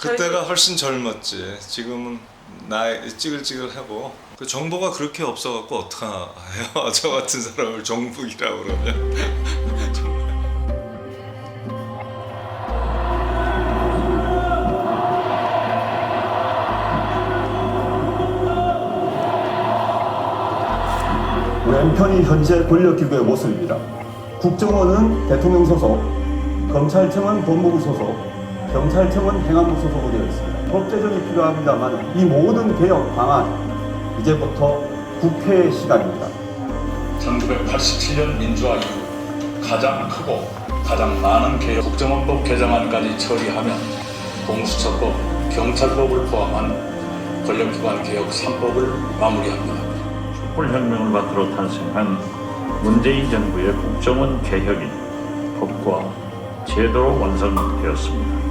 그때가 훨씬 젊었지. 지금은 나이 찌글찌글하고 그 정보가 그렇게 없어갖고 어떡해요? 저 같은 사람을 정북이라 그러면. 왼편이 현재 권력기구의 모습입니다. 국정원은 대통령 소속, 검찰청은 법무부 소속, 경찰청은 행안부 소속으로 되어 있습니다. 법 제정이 필요합니다만 이 모든 개혁 방안 이제부터 국회의 시간입니다. 1987년 민주화 이후 가장 크고 가장 많은 개혁 국정원법 개정안까지 처리하면 공수처법, 경찰법을 포함한 권력기관 개혁 3법을 마무리합니다. 촛불혁명을 바탕으로 탄생한 문재인 정부의 국정원 개혁이 법과 제도로 완성되었습니다.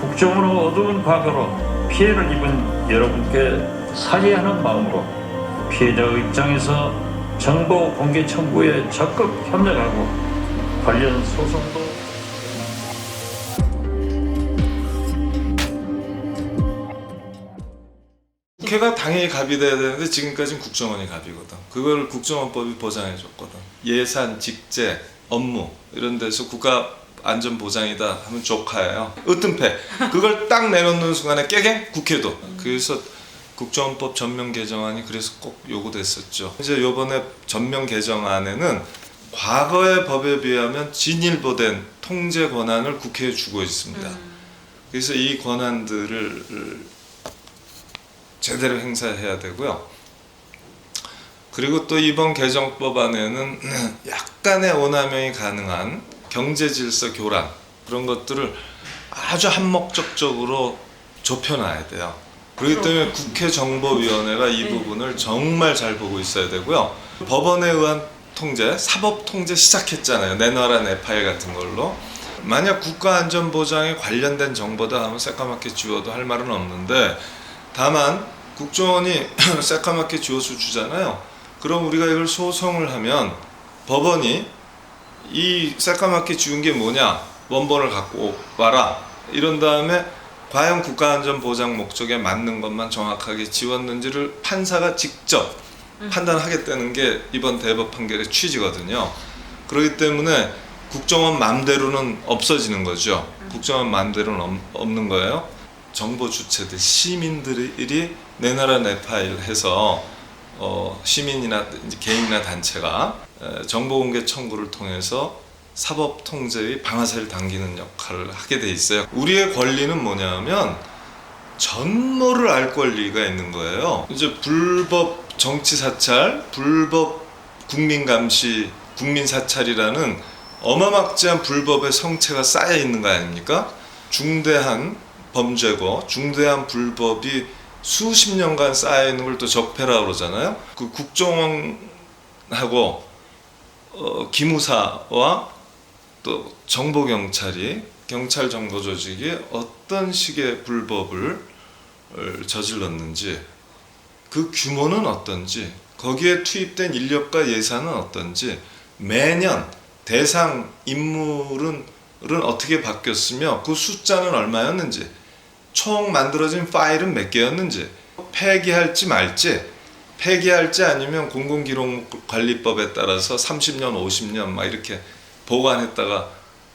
국정원의 어두운 과거로 피해를 입은 여러분께 사죄하는 마음으로 피해자의 입장에서 정보 공개 청구에 적극 협력하고 관련 소송도 국회가 당연히 갑이 돼야 되는데 지금까지는 국정원이 갑이거든. 그걸 국정원법이 보장해 줬거든. 예산, 직제, 업무 이런 데서 국가 안전 보장이다 하면 조카예요. 으뜸패. 그걸 딱 내놓는 순간에 깨갱 국회도. 그래서 국정원법 전면 개정안이 그래서 꼭 요구됐었죠. 이제 요번에 전면 개정안에는 과거의 법에 비하면 진일보된 통제 권한을 국회에 주고 있습니다. 그래서 이 권한들을 제대로 행사해야 되고요. 그리고 또 이번 개정법안에는 약간의 오남용이 가능한 경제 질서 교란 그런 것들을 아주 한목적적으로 좁혀놔야 돼요. 그렇기 때문에 국회 정보위원회가 이 부분을 정말 잘 보고 있어야 되고요. 법원에 의한 통제, 사법 통제 시작했잖아요. 내 나라 내 파일 같은 걸로. 만약 국가안전보장에 관련된 정보다 하면 새까맣게 지워도 할 말은 없는데 다만 국정원이 새까맣게 지워서 주잖아요. 그럼 우리가 이걸 소송을 하면 법원이 이 새까맣게 지운 게 뭐냐 원본을 갖고 와라 이런 다음에 과연 국가안전보장 목적에 맞는 것만 정확하게 지웠는지를 판사가 직접 판단하겠다는 게 이번 대법 판결의 취지거든요. 그렇기 때문에 국정원 맘대로는 없어지는 거죠. 국정원 맘대로는 없- 없는 거예요. 정보 주체들 시민들이 내 나라 내 파일 해서 어, 시민이나 개인이나 단체가 에, 정보 공개 청구를 통해서 사법 통제의 방아쇠를 당기는 역할을 하게 돼 있어요. 우리의 권리는 뭐냐면 전모를 알 권리가 있는 거예요. 이제 불법 정치 사찰, 불법 국민 감시, 국민 사찰이라는 어마막지한 불법의 성체가 쌓여 있는 거 아닙니까? 중대한 범죄고 중대한 불법이 수십 년간 쌓여 있는 걸 또 적폐라 그러잖아요. 그 국정원하고 어, 기무사와 또 정보 경찰이 경찰 정보 조직이 어떤 식의 불법을 어, 저질렀는지 그 규모는 어떤지 거기에 투입된 인력과 예산은 어떤지 매년 대상 인물은 은 어떻게 바뀌었으며 그 숫자는 얼마였는지 총 만들어진 파일은 몇 개였는지 폐기할지 말지 폐기할지 아니면 공공기록관리법에 따라서 30년, 50년 막 이렇게 보관했다가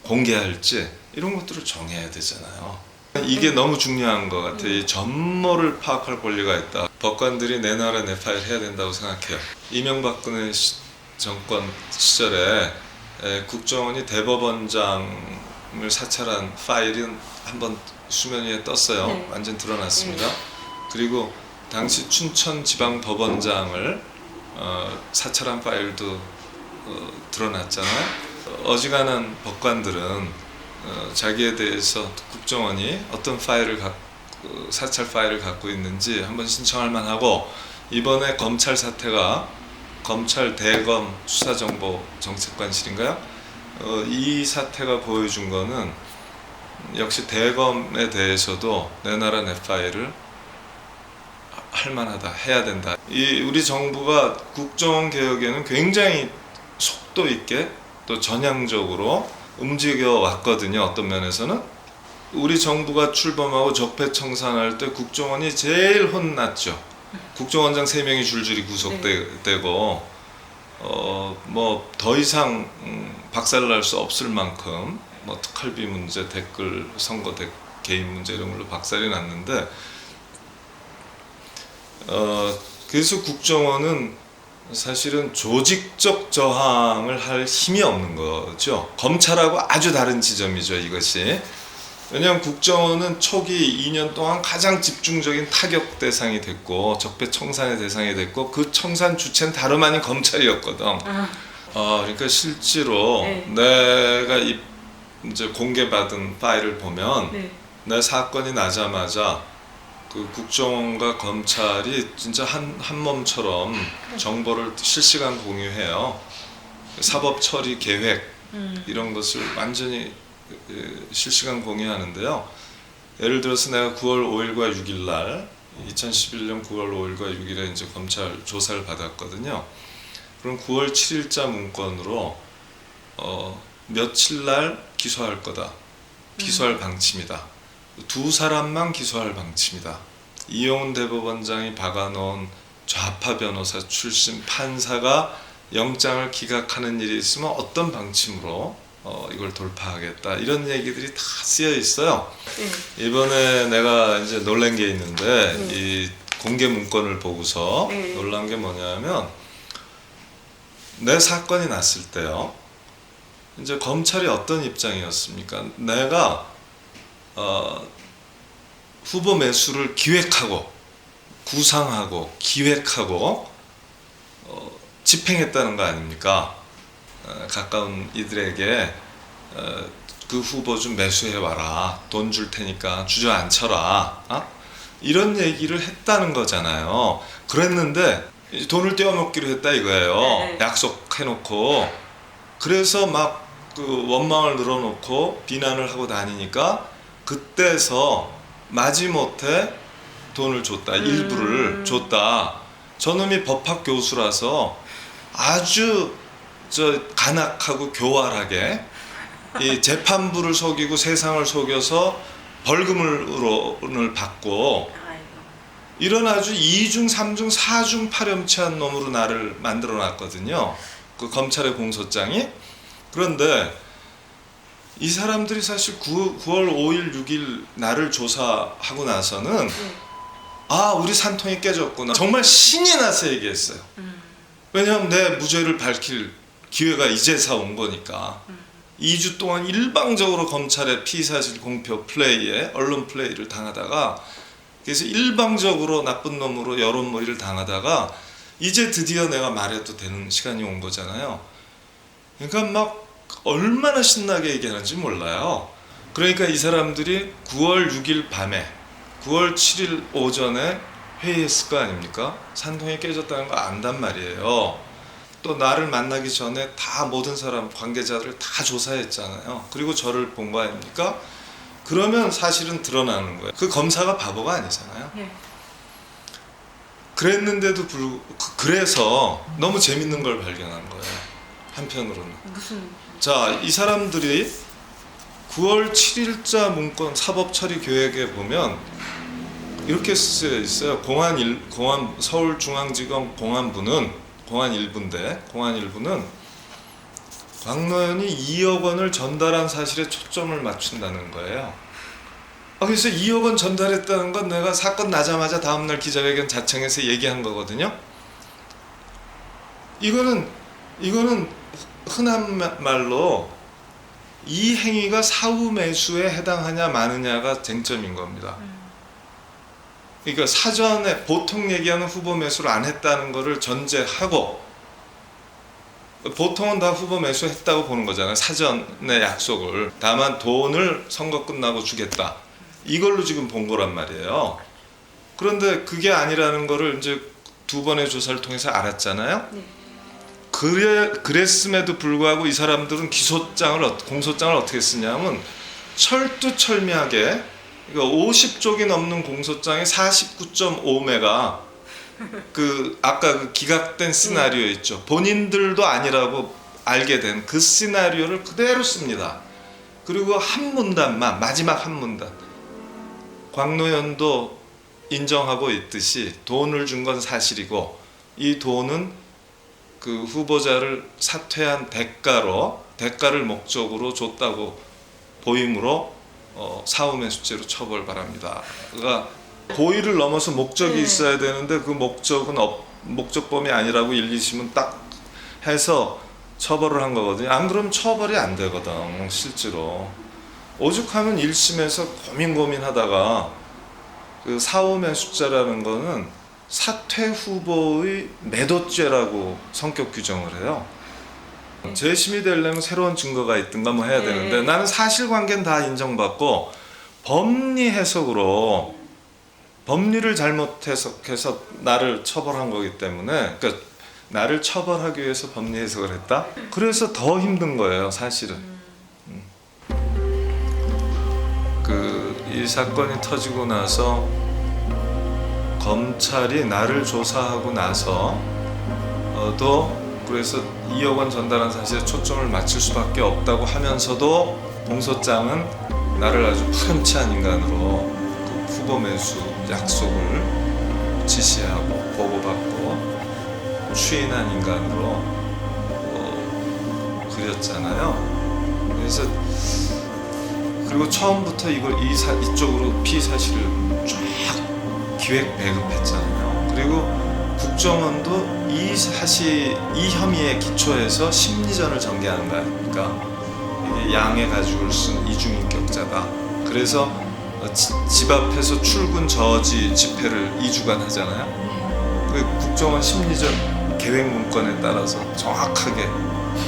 공개할지 이런 것들을 정해야 되잖아요. 이게 너무 중요한 것 같아요. 이 전모를 파악할 권리가 있다. 법관들이 내 나라 내 파일 해야 된다고 생각해요. 이명박근혜 시- 정권 시절에 에, 국정원이 대법원장을 사찰한 파일은 한번 수면 위에 떴어요. 네. 완전 드러났습니다. 그리고 당시 춘천 지방 법원장을 어, 사찰한 파일도 어, 드러났잖아요. 어, 어지간한 법관들은 어, 자기에 대해서 국정원이 어떤 파일을 갖, 그 사찰 파일을 갖고 있는지 한번 신청할 만하고 이번에 검찰 사태가 검찰 대검 수사정보 정책관실인가요? 어, 이 사태가 보여준 거는 역시 대검에 대해서도 내 나라 내 파일을 할 만하다 해야 된다. 이 우리 정부가 국정원 개혁에는 굉장히 속도 있게 또 전향적으로 움직여 왔거든요. 어떤 면에서는 우리 정부가 출범하고 적폐 청산할 때 국정원이 제일 혼났죠. 국정원장 세 명이 줄줄이 구속되고 어 뭐 더 이상 음, 박살날 수 없을 만큼 뭐 특활비 문제, 댓글 선거 대, 개인 문제 이런 걸로 박살이 났는데 어 그래서 국정원은 사실은 조직적 저항을 할 힘이 없는 거죠. 검찰하고 아주 다른 지점이죠, 이것이. 왜냐하면 국정원은 초기 2년 동안 가장 집중적인 타격 대상이 됐고 적폐 청산의 대상이 됐고 그 청산 주체는 다름 아닌 검찰이었거든. 아, 어, 그러니까 실제로 네. 내가 이 이제 공개받은 파일을 보면 네. 내 사건이 나자마자 그 국정원과 검찰이 진짜 한, 한 몸처럼 정보를 실시간 공유해요. 사법 처리 계획 음. 이런 것을 완전히 에, 실시간 공유하는데요. 예를 들어서 내가 9월 5일과 6일 날 2011년 9월 5일과 6일에 이제 검찰 조사를 받았거든요. 그럼 9월 7일자 문건으로 어, 며칠 날 기소할 거다. 기소할 방침이다. 두 사람만 기소할 방침이다. 이용훈 대법원장이 박아놓은 좌파 변호사 출신 판사가 영장을 기각하는 일이 있으면 어떤 방침으로 어, 이걸 돌파하겠다 이런 얘기들이 다 쓰여 있어요. 네. 이번에 내가 이제 놀란 게 있는데 네. 이 공개 문건을 보고서 네. 놀란 게 뭐냐면 내 사건이 났을 때요. 이제 검찰이 어떤 입장이었습니까? 내가 어, 후보 매수를 기획하고 구상하고 기획하고 어, 집행했다는 거 아닙니까? 어, 가까운 이들에게 어, 그 후보 좀 매수해 와라 돈 줄 테니까 주저앉혀라 어? 이런 얘기를 했다는 거잖아요. 그랬는데 돈을 떼어먹기로 했다 이거예요. 네. 약속해놓고 그래서 막 그 원망을 늘어놓고 비난을 하고 다니니까 그때서 마지못해 돈을 줬다 음. 일부를 줬다. 저놈이 법학 교수라서 아주 저 간악하고 교활하게 이 재판부를 속이고 세상을 속여서 벌금을 받고. 이런 아주 이중삼중사중 파렴치한 놈으로 나를 만들어 놨거든요. 그 검찰의 공소장이. 그런데 이 사람들이 사실 9, 9월 5일, 6일 나를 조사하고 나서는 네. 아, 우리 산통이 깨졌구나. 정말 신이 나서 얘기했어요. 음. 왜냐하면 내 무죄를 밝힐 기회가 이제서 온 거니까. 2주 동안 일방적으로 검찰의 피사실 공표 플레이에 언론 플레이를 당하다가 그래서 일방적으로 나쁜 놈으로 여론몰이를 당하다가 이제 드디어 내가 말해도 되는 시간이 온 거잖아요. 그러니까 막 얼마나 신나게 얘기하는지 몰라요. 그러니까 이 사람들이 9월 6일 밤에 9월 7일 오전에 회의했을 거 아닙니까? 산통이 깨졌다는 거 안단 말이에요. 또 나를 만나기 전에 다 모든 사람 관계자들 다 조사했잖아요. 그리고 저를 본 거 아닙니까? 그러면 사실은 드러나는 거예요. 그 검사가 바보가 아니잖아요. 네. 그랬는데도 불구 그- 그래서 너무 재밌는 걸 발견한 거예요. 한편으로는. 무슨 자, 이 사람들이 9월 7일자 문건 사법 처리 계획에 보면 이렇게 쓰여 있어요. 공안 일, 공안 서울중앙지검 공안부는 공안 1부인데 공안 1부는 광노현이 2억 원을 전달한 사실에 초점을 맞춘다는 거예요. 아, 그래서 2억 원 전달했다는 건 내가 사건 나자마자 다음날 기자회견 자청해서 얘기한 거거든요. 이거는 이거는 흔한 마- 말로 이 행위가 사후 매수에 해당하냐 마느냐가 쟁점인 겁니다. 그러니까 사전에 보통 얘기하는 후보 매수를 안 했다는 거를 전제하고 보통은 다 후보 매수했다고 보는 거잖아요. 사전의 약속을. 다만 돈을 선거 끝나고 주겠다. 이걸로 지금 본 거란 말이에요. 그런데 그게 아니라는 거를 이제 두 번의 조사를 통해서 알았잖아요. 네. 그래 그랬음에도 불구하고 이 사람들은 기소장을 어- 공소장을 어떻게 쓰냐면 철두철미하게 이거 50쪽이 넘는 공소장에 49.5메가 그 아까 그 기각된 시나리오 있죠. 본인들도 아니라고 알게 된 그 시나리오를 그대로 씁니다. 그리고 한 문단만 마지막 한 문단 광노현도 인정하고 있듯이 돈을 준 건 사실이고 이 돈은 그 후보자를 사퇴한 대가로 대가를 목적으로 줬다고 보이므로 어, 사후매 수죄로 처벌 바랍니다. 그러니까 고의를 넘어서 목적이 네. 있어야 되는데 그 목적은 없, 목적범이 아니라고 1, 2심은 딱 해서 처벌을 한 거거든요. 안 그러면 처벌이 안 되거든 실제로. 오죽하면 1심에서 고민 고민하다가 그 사후매 숫자라는 거는 사퇴 후보의 매도죄라고 성격 규정을 해요. 재심이 되려면 새로운 증거가 있든가 뭐 해야 네. 되는데 나는 사실관계는 다 인정받고 법리 해석으로 법리를 잘못 해석해서 나를 처벌한 거기 때문에 그러니까 나를 처벌하기 위해서 법리 해석을 했다. 그래서 더 힘든 거예요, 사실은. 그 이 사건이 터지고 나서 검찰이 나를 조사하고 나서 어, 도 그래서 2억 원 전달한 사실에 초점을 맞출 수밖에 없다고 하면서도 공소장은 나를 아주 파렴치한 인간으로 그 후보 매수 약속을 지시하고 보고받고 추인한 인간으로 어, 그렸잖아요. 그래서 그리고 처음부터 이걸 이 사, 이쪽으로 피의 사실을 쫙 기획 배급했잖아요. 그리고 국정원도 이 사실 이 혐의에 기초해서 심리전을 전개하는 거 아닙니까? 이게 양의 가죽을 쓴 이중인격자다. 그래서 어, 지- 집 앞에서 출근 저지 집회를 2주간 하잖아요. 그 국정원 심리전 계획 문건에 따라서 정확하게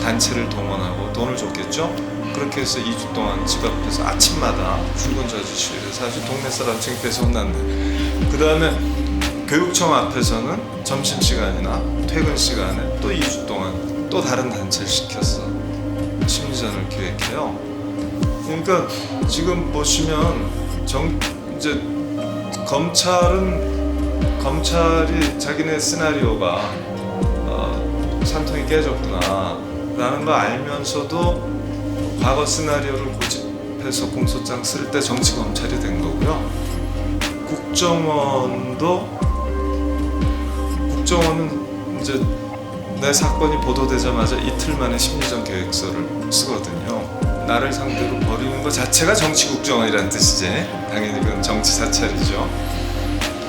단체를 동원하고 돈을 줬겠죠. 그렇게 해서 2주 동안 집 앞에서 아침마다 출근 저지 시위를 사실 동네 사람 창피해서 혼났네. 그 다음에 교육청 앞에서는 점심시간이나 퇴근 시간에 또 2주 동안 또 다른 단체를 시켰어. 심리전을 기획해요. 그러니까 지금 보시면 정 이제 검찰은 검찰이 자기네 시나리오가 어, 산통이 깨졌구나 라는 거 알면서도 과거 시나리오를 고집해서 공소장 쓸 때 정치 검찰이 된 거고요. 국정원도 국정원은 이제 내 사건이 보도되자마자 이틀 만에 심리전 계획서를 쓰거든요. 나를 상대로 버리는 것 자체가 정치 국정원이라는 뜻이지. 당연히 그건 정치 사찰이죠.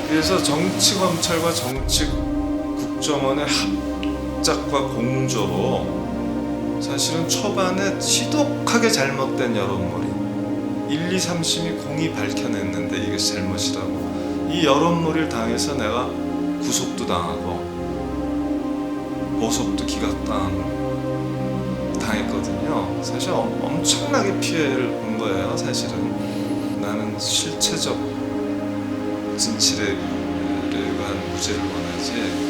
그래서 정치 검찰과 정치 국정원의 합작과 공조로 사실은 초반에 지독하게 잘못된 여론몰이 1, 2, 3심이 공이 밝혀냈는데 이게 잘못이라고 이 여론몰이를 당해서 내가 구속도 당하고 보석도 기각당 당했거든요. 사실 엄- 엄청나게 피해를 본 거예요. 사실은 나는 실체적 진실에 의한 무죄를 원하지